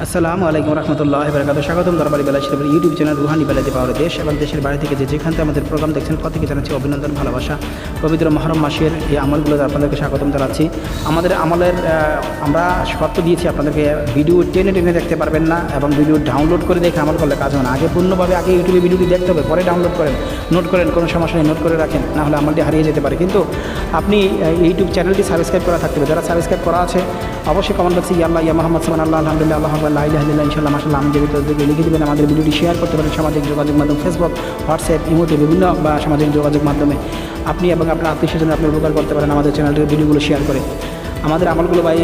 আসসালামু আলাইকুম রহমতুল্লাহ বরকাত স্বাগতম দরবারি বেলা শরীফের ইউটিউব চ্যানেল রুহানি বেলাতে পাওয়ার দেশ এবং দেশের বাইরে থেকে যে যেখান থেকে আমাদের প্রোগ্রাম দেখছেন প্রত্যেকে জানাচ্ছি অভিনন্দন, ভালোবাসা। পবিত্র মহরম মাসের এই আমলগুলো আপনাদেরকে স্বাগতম জানাচ্ছি। আমাদের আমলের আমরা শর্ত দিয়েছি আপনাদেরকে ভিডিও টেনে টেনে দেখতে পারবেন না এবং ভিডিও ডাউনলোড করে দেখে আমল করলে কাজ হবে না। আগে পূর্ণভাবে আগে ইউটিউবে ভিডিওটি দেখতে হবে, পরে ডাউনলোড করেন। নোট করেন, কোনো সমস্যা নেই, নোট করে রাখেন, না হলে আমলটি হারিয়ে যেতে পারে। কিন্তু আপনি ইউটিউব চ্যানেলটি সাবস্ক্রাইব করা থাকতে হবে। যারা সাবস্ক্রাইব করা আছে, অবশ্যই কমেন্ট বক্সে ইয়া আল্লাহ ইয়া মোহাম্মদ সামান আল্লাহ আলহামদুলিল্লাহ, আল্লাহ আল্লাহ ইলাহিল্লাহ ইনশাল্লাহ মাসাল্লাহ আমি যদি তাদেরকে লিখে দেবেন আমাদের ভিডিওটি শেয়ার করতে পারেন সামাজিক যোগাযোগ মাধ্যম ফেসবুক হোয়াটসঅ্যাপ ইমোতে বিভিন্ন, বা সামাজিক যোগাযোগ মাধ্যমে। আপনি এবং আপনার আত্মীয় স্বজন আপনি উপকার করতে পারেন আমাদের চ্যানেলটির ভিডিওগুলো শেয়ার করে। আমাদের আমলগুলো ভাই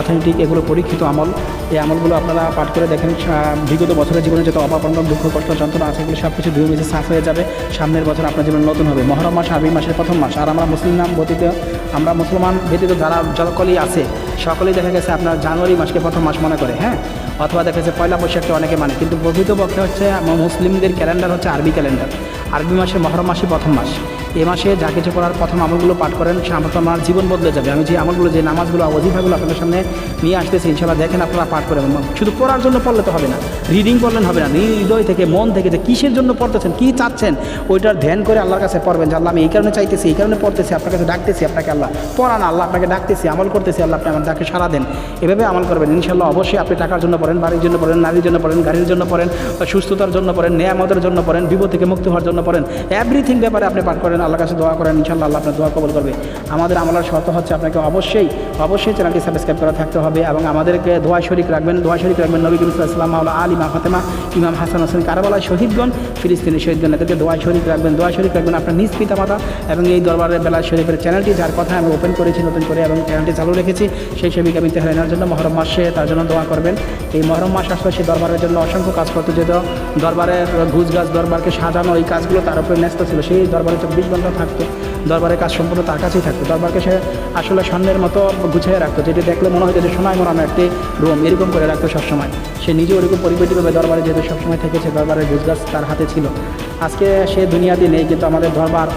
অথেন্টিক এগুলো পরীক্ষিত আমল। এই আমলগুলো আপনারা পাঠ করে দেখেন বিগত বছরের জীবনে যত অপাপন্ন দুঃখ, কষ্ট, যন্ত্রণা আছে, এগুলো সব কিছু ধুয়ে মিশে সাফ হয়ে যাবে। সামনের বছর আপনার জীবন নতুন হবে। মহরম মাস, আরবি মাসের প্রথম মাস। আর আমরা মুসলিম নাম ব্যতীত, আমরা মুসলমান ব্যতীত যারা সকলেই আছে সকলেই দেখা গেছে আপনার জানুয়ারি মাসকে প্রথম মাস মনে করে হ্যাঁ? অথবা দেখা যাচ্ছে পয়লা বৈশাখকে অনেকে মানে। কিন্তু প্রকৃতপক্ষে হচ্ছে মুসলিমদের ক্যালেন্ডার হচ্ছে আরবি ক্যালেন্ডার। আরবি মাসে মহরম মাসে প্রথম মাস। এ মাসে যা কিছু করার প্রথম আমলগুলো পাঠ করেন সে আমল আমার জীবন বদলে যাবে। আমি যে আমলগুলো, যে নামাজগুলো, অজিফাগুলো আপনাদের সামনে নিয়ে আসতেছি ইনশাল্লাহ দেখেন আপনারা পাঠ করেন শুধু পড়ার জন্য পড়লে তো হবে না রিডিং করলেন হবে না, হৃদয় থেকে, মন থেকে যে কিসের জন্য পড়তেছেন, কী চাচ্ছেন, ওইটার ধ্যান করে আল্লাহর কাছে পড়বেন যে, আল্লাহ, আমি এই কারণে চাইতেছি, এই কারণে পড়তেছি, আপনার কাছে ডাকতেছি আপনাকে আল্লাহ, পড়ান আল্লাহ, আপনাকে ডাকতেছি, আমল করতেছি আল্লাহ, আপনি আমার ডাকে সারা দেন। এভাবে আমল করবেন ইনশাল্লাহ অবশ্যই আপনি টাকার জন্য পড়েন, বাড়ির জন্য পড়েন, নারীর জন্য পড়েন, গাড়ির জন্য পড়েন সুস্থতার জন্য পড়েন, নেয়ামতের জন্য পড়েন, বিপদ থেকে মুক্তি হওয়ার জন্য পড়েন। এভরিথিং ব্যাপারে আপনি পাঠ করেন আল্লাহর কাছে দোয়া করেন ইনশাল্লাহ আল্লাহ আপনার দোয়া কবল করবে। আমাদের আমলার শর্ত হচ্ছে আপনাকে অবশ্যই অবশ্যই চ্যানেলটি সাবস্ক্রাইব করা থাকতে হবে এবং আমাদেরকে দোয়া শরিক রাখবেন, দোয়া শরিক রাখবেন নবী মাওলা আলী মা ফাতেমা, ইমাম হাসান হোসেন কারাবালা শহীদগণ, ফিলিস্তিনি শহীদগণ, এদেরকে দোয়া শরিক রাখবেন, দোয়া শরিক রাখবেন আপনার নিজ পিতা মাতা এবং এই দরবারের বেলা শরীফের চ্যানেলটি যার কথা আমি ওপেন করেছি নতুন করে এবং চ্যানেলটি চালু রেখেছি, সেই সেবিকা বিতে হেলেনার জন্য মহরম মাসে তার জন্য দোয়া করবেন। এই মহরম মাস আসলে সেই দরবারের জন্য অসংখ্য কাজ করতে যেত। দরবারের ঘুষ গাছ দরবারকে সাজানো, এই কাজগুলো তার উপরে ন্যস্ত ছিল। সেই দরবারে চব্বিশ ঘণ্টা থাকতো দরবারের কাজ সম্পূর্ণ তার কাছেই থাকতো। দরবারকে সে আসলে স্বর্ণের মতো গুছিয়ে রাখতো, যেটি দেখলে মনে হতো যে সোনায় মরানো একটি রুম, এরকম করে রাখতো সবসময়। সে নিজে ওরকম পরিবেটিভাবে দরবারে যেহেতু সবসময় থেকেছে, দরবারের ঘুষ তার হাতে ছিল। আজকে সে দুনিয়াতে নেই, কিন্তু আমাদের দরবার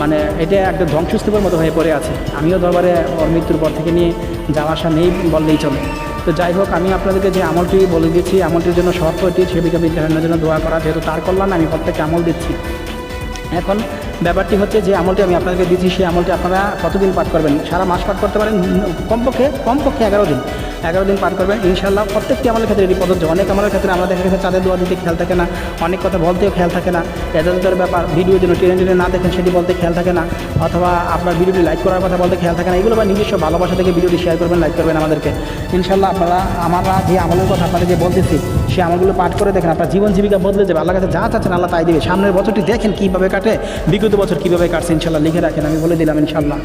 মানে এটা একটা ধ্বংসস্তূপের মতো হয়ে পড়ে আছে। আমিও দরবারে ওর মৃত্যুর পর থেকে নিয়ে যাওয়া আসা নেই বললেই চলে। তো যাই হোক, আমি আপনাদেরকে যে আমলটি বলে দিচ্ছি, আমলটির জন্য শর্ত এটি সেবিকা বিদ্যালয়ের জন্য দোয়া করা, যেহেতু তার কল্যাণ, আমি প্রত্যেককে আমল দিচ্ছি। এখন ব্যাপারটি হচ্ছে যে আমলটি আমি আপনাদেরকে দিচ্ছি সেই আমলটি আপনারা কতদিন পাঠ করবেন? সারা মাস পাঠ করতে পারেন কমপক্ষে কমপক্ষে এগারো দিন। এগারো দিন পাঠ করবেন ইনশাল্লাহ প্রত্যেকটি আমলের ক্ষেত্রে এটি প্রযোজ্য অনেক আমলের ক্ষেত্রে আমরা দেখা গেছে চাঁদের দোয়া দিতে খেয়াল থাকে না, অনেক কথা বলতেও খেয়াল থাকে না এদের ব্যাপার, ভিডিও যেন টেনে টেনে না দেখেন সেটি বলতে খেয়াল থাকে না, অথবা আপনার ভিডিওটি লাইক করার কথা বলতে খেয়াল থাকে না, এগুলো বা নিজস্ব ভালোবাসা থেকে ভিডিওটি শেয়ার করবেন, লাইক করবেন আমাদেরকে। ইনশাল্লাহ আপনারা, আমরা যে আমলের কথা আপনাদের যে বলতেছি সেই আমলগুলো পাঠ করে দেখেন আপনার জীবন জীবিকা বদলে যাবে। আল্লাহ কাছে যা চাচ্ছেন আল্লাহ তাই দেবে। সামনের বছরটি দেখেন কীভাবে কাটে। বিগত বছর কীভাবে কাটছে ইনশাল্লাহ লিখে রাখেন, আমি বলে দিলাম ইনশাল্লাহ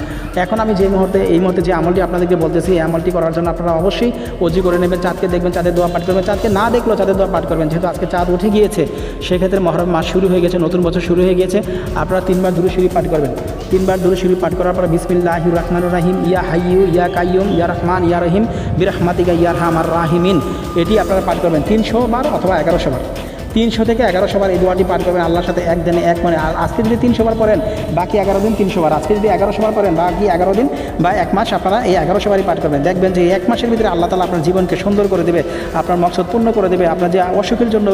এখন আমি যে মুহূর্তে, এই মুহূর্তে যে আমলটি আপনাদেরকে বলতেছি, এই আমলটি করার জন্য আপনারা অবশ্যই অজি করে নেবেন, চাঁদকে দেখবেন, চাঁদের দোয়া পাঠ করবেন। চাঁদকে না দেখলেও চাঁদের দোয়া পাঠ করবেন। যেহেতু আজকে চাঁদ উঠে গিয়েছে, সেক্ষেত্রে মহরম মাস শুরু হয়ে গেছে, নতুন বছর শুরু হয়ে গিয়েছে। আপনারা তিনবার দূরে শুরু পাঠ করবেন। তিনবার দূরে শুরু পাঠ করার পর বিসমিল্লাহ রহমান রাহিম, ইয়া হাইউ ইয়া কাইয়ুম ইয়া রহমান, ইয়া রহিম, বিরহমাতিকা, ইয়া রহমান রাহিমিন। এটি আপনারা পাঠ করবেন। তিনশো বার অথবা এগারোশো বার। তিনশো থেকে এগারোশো বার এই দোয়াটি পাঠ করবেন, আল্লাহর সাথে এক দিনে এক মানে আজকে যদি তিনশো বার পড়েন, বাকি এগারো দিন তিনশো বার। আজকে যদি এগারোশো বার পড়েন, বাকি এগারো দিন বা এক মাস আপনারা এই এগারোশো বারই পাঠ করবেন। দেখবেন যে এক মাসের ভিতরে আল্লাহ তালা আপনার জীবনকে সুন্দর করে দেবে, আপনার মকসদ পূর্ণ করে দেবে, আপনার যে অসুখের জন্য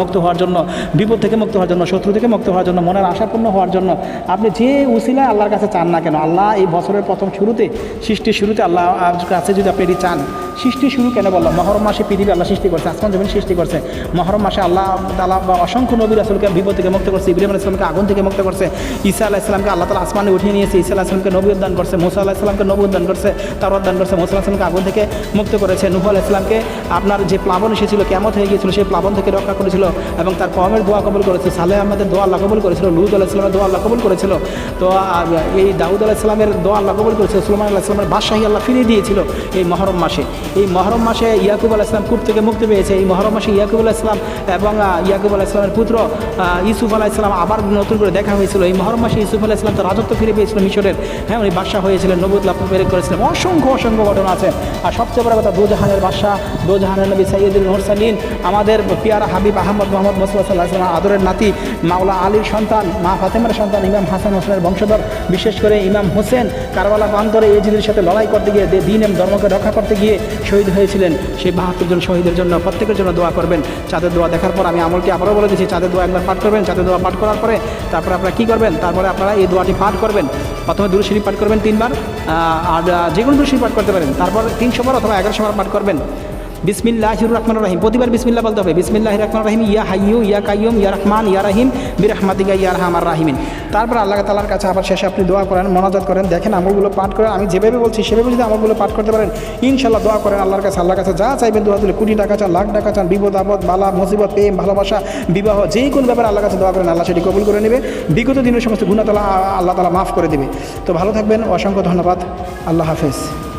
মুক্ত হওয়ার জন্য, বিপদ থেকে মুক্ত হওয়ার জন্য, শত্রু থেকে মুক্ত হওয়ার জন্য, মনের আশা পূর্ণ হওয়ার জন্য, আপনি যে উসিলায় আল্লাহর কাছে চান না কেন, আল্লাহ এই বছরের প্রথম শুরুতে, সৃষ্টির শুরুতে আল্লাহ কাছে যদি আপনি এটি চান সৃষ্টি শুরু কেন বললাম মহরম মাসে পৃথিবী আল্লাহ সৃষ্টি করছে, আসমান জমিন সৃষ্টি করছে। মহরম মাসে আল্লাহ তালা বা অসংখ্য নবীর আসলকে বিপদ থেকে মুক্ত করছে, ইব্রাহিম আলাইসলামকে আগুন থেকে মুক্ত করছে, ঈসা আলাহ ইসলামকে আল্লাহ তালা আসমানে উঠিয়ে নিয়েছে, ঈসা আলাহ ইসলামকে নবী উদ্দান করছে, মুসা আল্লাহ ইসলামকে নবী উদ্দান করছে তার উদ্যান করছে, মুসা ইসলামকে আগুন থেকে মুক্ত করেছে, নুহ ইসলামকে আপনার যে প্লাবন এসেছিল কেমন হয়ে গিয়েছিল, সেই প্লাবন থেকে রক্ষা করেছিল এবং তার কমের দোয়া কবল করেছে সালেহ আহমেদের দোয়া আল্লাহ কবল করেছিল লুদ আলাহ ইসলামের দোয়া আল্লাহ কবল করেছিল, তো এই দাউদ আলাহ ইসলামের দোয়া আল্লাহ কবল করেছিল সুলমান আল্লাহ ইসলামের বাদশাহী আল্লাহ ফিরিয়ে দিয়েছিল এই মহরম মাসে, এই মহরম মাসে ইয়াকুব আলাহ ইসলাম কূপ থেকে মুক্তি পেয়েছে, এই মহরম মাসে ইয়াকুব আলাহ ইসলাম এবং ইয়াকুব আলাহ ইসলামের পুত্র ইসুফ আলাহ ইসলাম আবার নতুন করে দেখা হয়েছিল। এই মহরম মাসে ইউসুফ আলাহ ইসলাম তো রাজত্ব ফিরে পেয়েছিল মিশরের। হ্যাঁ উনি বাদশাহ হয়েছিলেন নবুদ লাভ পেরে করেছিলেন। অসংখ্য অসংখ্য ঘটনা আছে। আর সবচেয়ে বড় কথা, দোজাহানের বাদশাহ, দোজাহানের নবী সাইয়দুল মোরসালিন, আমাদের পেয়ারা হাবিব আহমদ মোহাম্মদ মোসাল্লাহ আদরের নাতি, মাওলা আলীর সন্তান, মা ফাতেমার সন্তান, ইমাম হাসান হোসেনের বংশধর, বিশেষ করে ইমাম হোসেন, কারবালা প্রান্তরে এজিদের সাথে লড়াই করতে গিয়ে দিন এম ধর্মকে রক্ষা করতে গিয়ে শহীদ হয়েছিলেন। সেই বাহাত্তর জন শহীদের জন্য, প্রত্যেকের জন্য দোয়া করবেন। চাঁদের দোয়া দেখার পর আমি আমলকে আবারও বলে দিচ্ছি, চাঁদের দোয়া একবার পাঠ করবেন, চাঁদের দোয়া পাঠ করার পরে তারপরে আপনারা কী করবেন? তারপরে আপনারা এই দোয়াটি পাঠ করবেন। প্রথমে দুরুশরীফ পাঠ করবেন তিনবার আর যে কোনো দুরুশরীফ পাঠ করতে পারেন। তারপর তিনশো বার অথবা এগারোশো বার পাঠ করবেন। বিসমিল্লাহির রহমান রহিম। প্রতিবার বিসমিল্লাহ বলতে হবে। বিসমিল্লাহ রহমান রহিম। ইয়া হাইয়ু, ইয়া কাইয়ুম, ইয়া রহমান, ইয়া রাহিম। বিরহমাতিকা, ইয়া রহমান রাহিমিন। তারপর আল্লাহ তালার কাছে আবার শেষে আপনি দোয়া করেন, মনাজাত করেন। দেখেন আমলগুলো পাঠ করেন আমি যেভাবে বলছি, সেভাবে যদি আমলগুলো পাঠ করতে পারেন ইনশাল্লাহ দোয়া করেন আল্লাহর কাছে। আল্লাহর কাছে যা চাইবেন দোয়া তুলে কোটি টাকা চান, লাখ টাকা চান, বিপদ আপদ, বালা, মুসিবত, প্রেম, ভালোবাসা, বিবাহ যেই কোনো ব্যাপারে আল্লাহর কাছে দোয়া করেন, আল্লাহ সেটি কবুল করে নেবে। বিগত দিনের সমস্ত গুণাতলা আল্লাহ তালা মাফ করে দেবে। তো ভালো থাকবেন। অসংখ্য ধন্যবাদ। আল্লাহ হাফেজ।